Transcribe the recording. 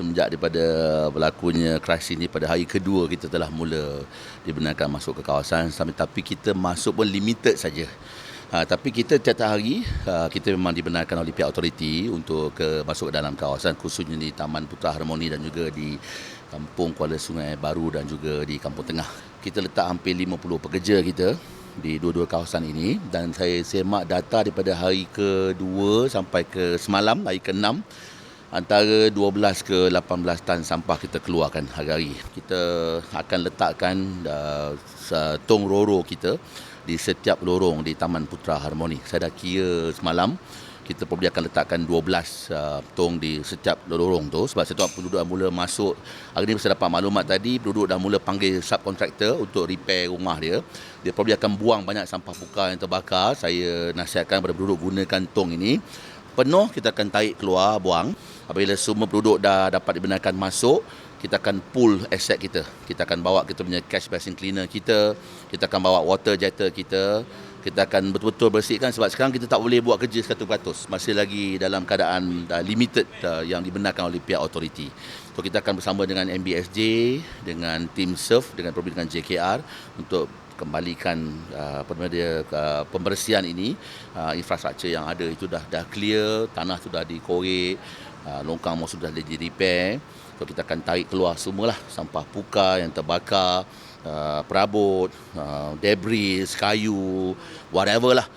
semenjak daripada berlakunya krisis ini pada hari kedua kita telah mula dibenarkan masuk ke kawasan tapi kita masuk pun limited saja. Ha, tapi kita tiap hari ha, kita memang dibenarkan oleh pihak autoriti untuk ke masuk ke dalam kawasan khususnya di Taman Putra Harmoni dan juga di Kampung Kuala Sungai Baru dan juga di Kampung Tengah. Kita letak hampir 50 pekerja kita di dua-dua kawasan ini dan saya semak data daripada hari ke-2 sampai ke semalam hari ke-6 antara 12 ke 18 tan sampah kita keluarkan hari-hari. Kita akan letakkan uh, tong roro kita di setiap lorong di Taman Putra Harmoni. Saya dah kira semalam kita probably akan letakkan 12 uh, tong di setiap lorong tu. Sebab setiap penduduk dah mula masuk. Hari ni saya dapat maklumat tadi penduduk dah mula panggil subkontraktor untuk repair rumah dia. Dia probably akan buang banyak sampah puka yang terbakar. Saya nasihatkan kepada penduduk gunakan tong ini penuh kita akan tarik keluar buang. Apabila semua penduduk dah dapat dibenarkan masuk kita akan pull aset kita. Kita akan bawa kita punya cash basin cleaner kita kita akan bawa water jetter kita kita akan betul-betul bersihkan. Sebab sekarang kita tak boleh buat kerja 100% masih lagi dalam keadaan uh, limited uh, yang dibenarkan oleh pihak authority. So kita akan bersama dengan MBSJ dengan tim SURF dengan dengan JKR untuk kembalikan uh, apa nama dia uh, pembersihan ini. Uh, infrastruktur yang ada itu dah dah clear tanah sudah dikorek longkang mau sudah di repair. So kita akan tarik keluar semualah. Sampah puka yang terbakar perabot, debris, kayu, whatever lah